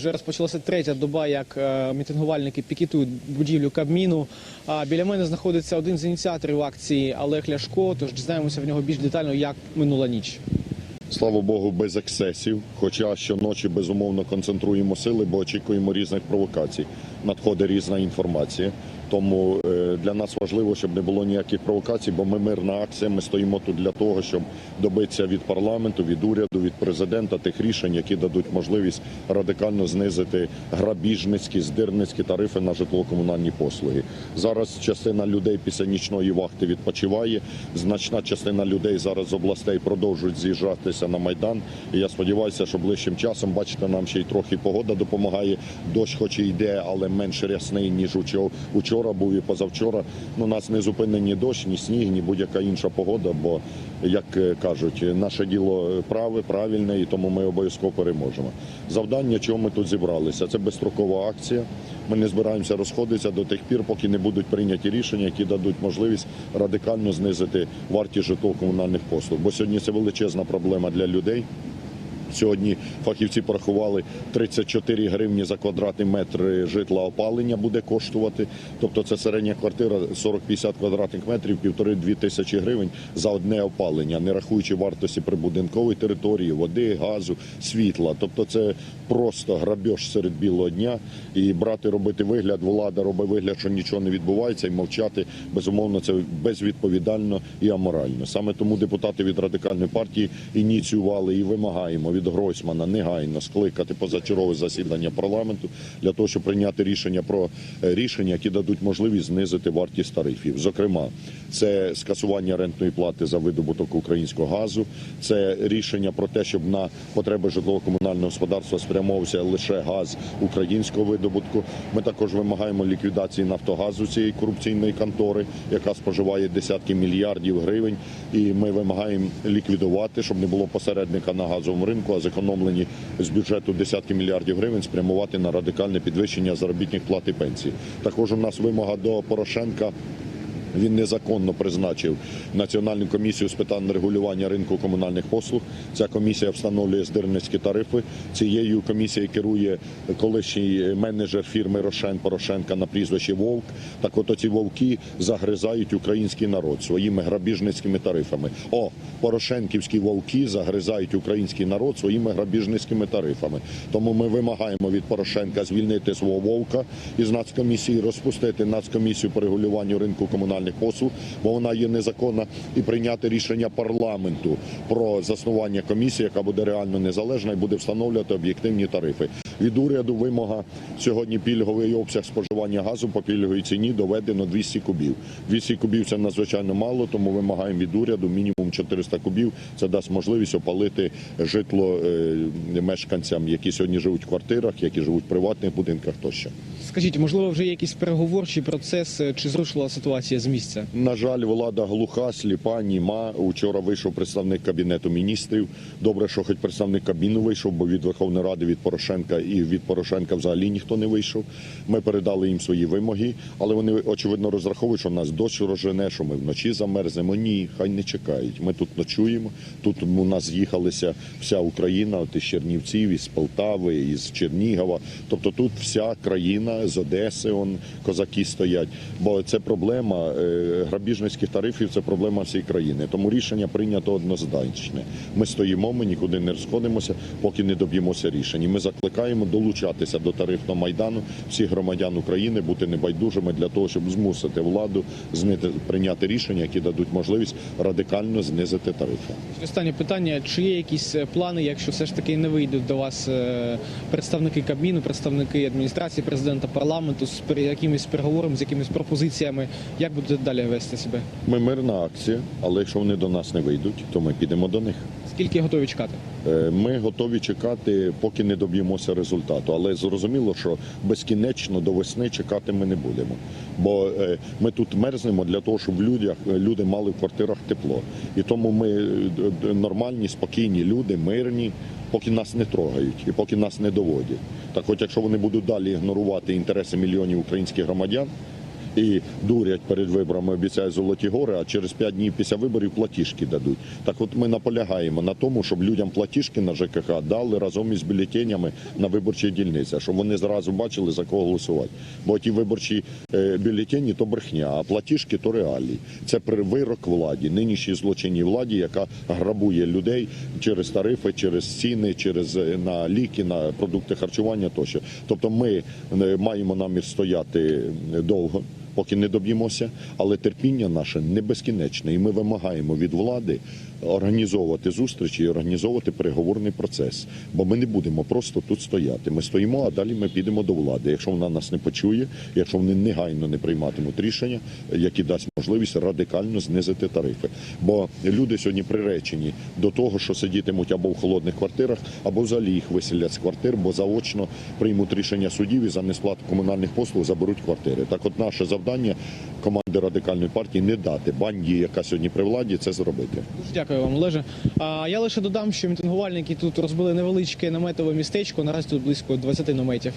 Вже розпочалася третя доба, як е, мітингувальники пікетують будівлю Кабміну. А біля мене знаходиться один з ініціаторів акції Олег Ляшко. Тож дізнаємося в нього більш детально, як минула ніч. Слава Богу, без ексцесів. Хоча щоночі безумовно концентруємо сили, бо очікуємо різних провокацій. Надходить різна інформація. Тому е, для нас важливо, щоб не було ніяких провокацій, бо ми мирна акція. Ми стоїмо тут для того, щоб добитися від парламенту, від уряду, від президента тих рішень, які дадуть можливість радикально знизити грабіжницькі, здирницькі тарифи на житлово-комунальні послуги. Зараз частина людей після нічної вахти відпочиває. Значна частина людей зараз з областей продовжують з'їжджатися на майдан. І я сподіваюся, що ближчим часом, бачите, нам ще й трохи погода допомагає. Дощ, хоч і йде, але менш рясний ніж учо- учора був і позавчора. Ну нас не зупинить ні дощ, ні сніг, ні будь-яка інша погода. Бо як е, кажуть, наше діло праве, правильне, і тому ми обов'язково переможемо. Завдання, чого ми тут зібралися, це безстрокова акція. Ми не збираємося розходитися до тих пір, поки не будуть прийняті рішення, які дадуть можливість радикально знизити вартість житлово-комунальних послуг. Бо сьогодні це величезна проблема для людей. Сьогодні фахівці порахували 34 гривні за квадратний метр житла опалення буде коштувати. Тобто це середня квартира 40-50 квадратних метрів, півтори-дві тисячі гривень за одне опалення, не рахуючи вартості прибудинкової території, води, газу, світла. Тобто це просто грабеж серед білого дня. І брати, робити вигляд, влада робить вигляд, що нічого не відбувається, і мовчати безумовно це безвідповідально і аморально. Саме тому депутати від радикальної партії ініціювали і вимагаємо від Гройсмана негайно скликати позачергове засідання парламенту для того, щоб прийняти рішення про е, рішення, які дадуть можливість знизити вартість тарифів. Зокрема, це скасування рентної плати за видобуток українського газу, це рішення про те, щоб на потреби житлово-комунального господарства спрямовувався лише газ українського видобутку. Ми також вимагаємо ліквідації Нафтогазу цієї корупційної контори, яка споживає десятки мільярдів гривень. І ми вимагаємо ліквідувати, щоб не було посередника на газовому ринку, а зекономлені з бюджету десятки мільярдів гривень спрямувати на радикальне підвищення заробітних плат і пенсій. Також у нас вимога до Порошенка. Він незаконно призначив Національну комісію з питань регулювання ринку комунальних послуг. Ця комісія встановлює здирницькі тарифи. Цією комісією керує колишній менеджер фірми Рошен Порошенка на прізвище Вовк. Так от оці вовки загризають український народ своїми грабіжницькими тарифами. О, порошенківські вовки загризають український народ своїми грабіжницькими тарифами. Тому ми вимагаємо від Порошенка звільнити свого вовка із нацкомісії, розпустити нацкомісію по регулюванню ринку комунальних послуг, бо вона є незаконна, і прийняти рішення парламенту про заснування комісії, яка буде реально незалежна і буде встановлювати об'єктивні тарифи. Від уряду вимога сьогодні пільговий обсяг споживання газу по пільговій ціні доведено 200 кубів. 200 кубів це надзвичайно мало, тому вимагаємо від уряду мінімум 400 кубів. Це дасть можливість опалити житло е, мешканцям, які сьогодні живуть в квартирах, які живуть в приватних будинках тощо. Скажіть, можливо, вже якийсь переговорчий процес е, чи зрушила ситуація з місця? На жаль, влада глуха, сліпа, німа. Учора вийшов представник кабінету міністрів. Добре, що хоч представник кабіну вийшов, бо від Верховної Ради, від Порошенка і від Порошенка взагалі ніхто не вийшов. Ми передали їм свої вимоги, але вони очевидно розраховують, що нас дощ розжене, що ми вночі замерзнемо. Ні, хай не чекають. Ми тут ночуємо. Тут у нас з'їхалися вся Україна, от із Чернівців, із Полтави, із Чернігова. Тобто тут вся країна з Одеси, он козаки стоять. Бо це проблема е, грабіжницьких тарифів, це проблема всієї країни. Тому рішення прийнято однозначне. Ми стоїмо, ми нікуди не розходимося, поки не доб'ємося рішень. І Ми закликаємо долучатися до тарифного майдану всіх громадян України, бути небайдужими для того, щоб змусити владу знити прийняти рішення, які дадуть можливість радикально знизити тарифи. Останнє питання: чи є якісь е, плани, якщо все ж таки не вийдуть до вас е, представники Кабміну, представники адміністрації президента парламенту з якимись переговорами, з якимись пропозиціями, як будете далі вести себе? Ми мирна акція, але якщо вони до нас не вийдуть, то ми підемо до них. Скільки готові чекати? Е, Ми готові чекати, поки не доб'ємося результату. Але зрозуміло, що безкінечно до весни чекати ми не будемо. Бо е, ми тут мерзнемо для того, щоб людях, люди мали в квартирах тепло. І тому ми е, нормальні, спокійні люди, мирні, поки нас не трогають і поки нас не доводять. Так от, якщо вони будуть далі ігнорувати інтереси мільйонів українських громадян, і дурять перед виборами, обіцяють золоті гори, а через 5 днів після виборів платіжки дадуть. Так от ми наполягаємо на тому, щоб людям платіжки на ЖКХ дали разом із бюлетенями на виборчі дільниці, щоб вони зразу бачили за кого голосувати. Бо ті виборчі е, бюлетені то брехня, а платіжки то реалії. Це вирок владі, нинішній злочинній владі, яка грабує людей через тарифи, через ціни, через е, на ліки, на продукти харчування тощо. Тобто ми е, маємо намір стояти довго. Поки не доб'ємося, але терпіння наше не безкінечне, і ми вимагаємо від влади організовувати зустрічі і організовувати переговорний процес. Бо ми не будемо просто тут стояти. Ми стоїмо, а далі ми підемо до влади. Якщо вона нас не почує, якщо вони негайно не прийматимуть рішення, які дасть можливість радикально знизити тарифи. Бо люди сьогодні приречені до того, що сидітимуть або в холодних квартирах, або взагалі їх виселять з квартир, бо заочно приймуть рішення судів і за несплату комунальних послуг заберуть квартири. Так, от наше завдання команди радикальної партії не дати банді, яка сьогодні при владі, це зробити. Дуже дякую вам, Олеже. А я лише додам, що мітингувальники тут розбили невеличке наметове містечко. Наразі тут близько 20 наметів.